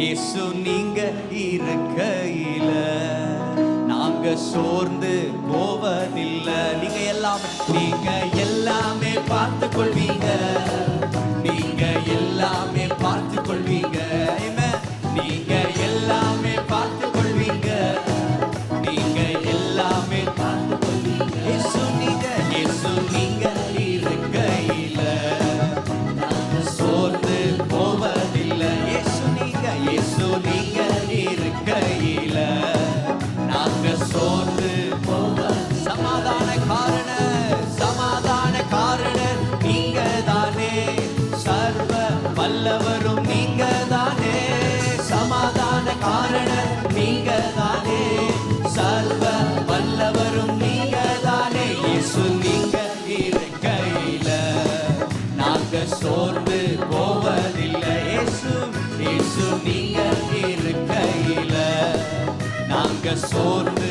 இயேசு நீங்க இருக்கையில. நாங்க சோர்ந்து போவதில்லை. நீங்க எல்லாம் நீங்க எல்லாமே இயேசு நீங்கள் இருக்கையில. நாங்க சோர்ந்து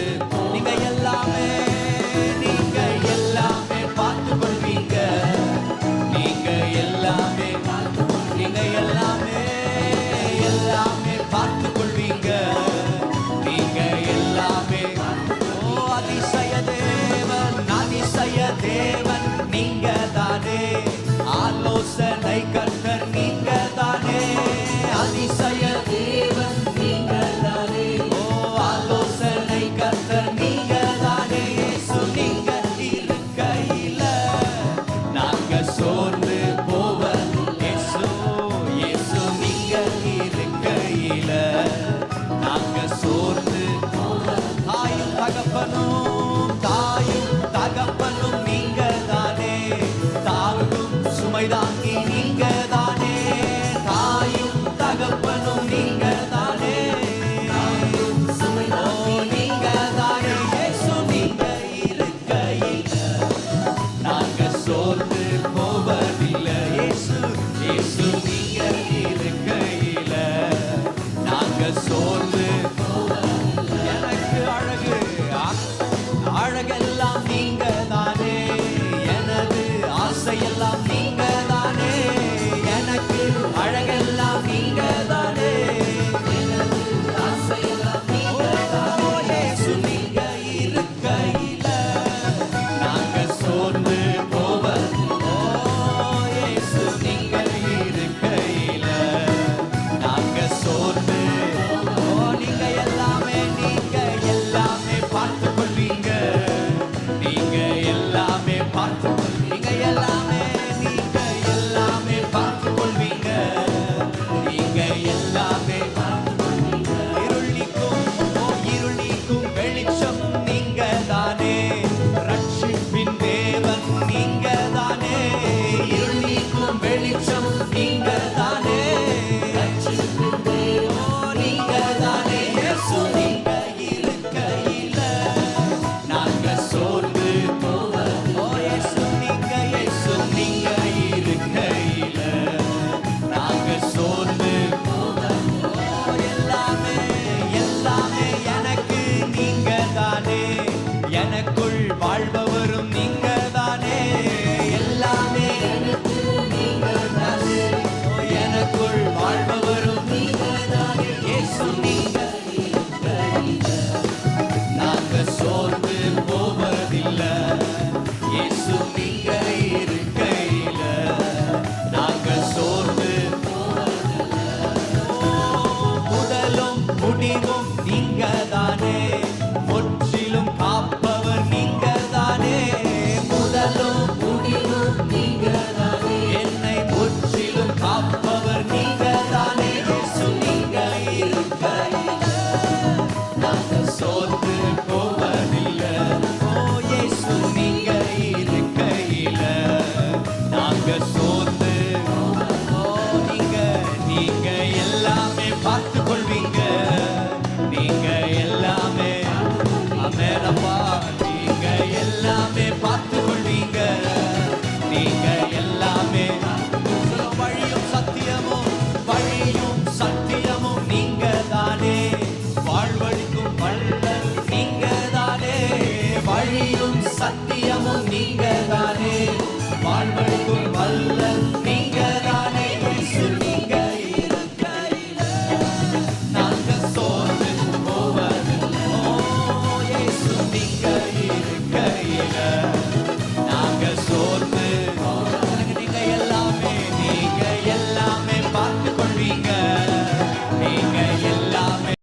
conmigo.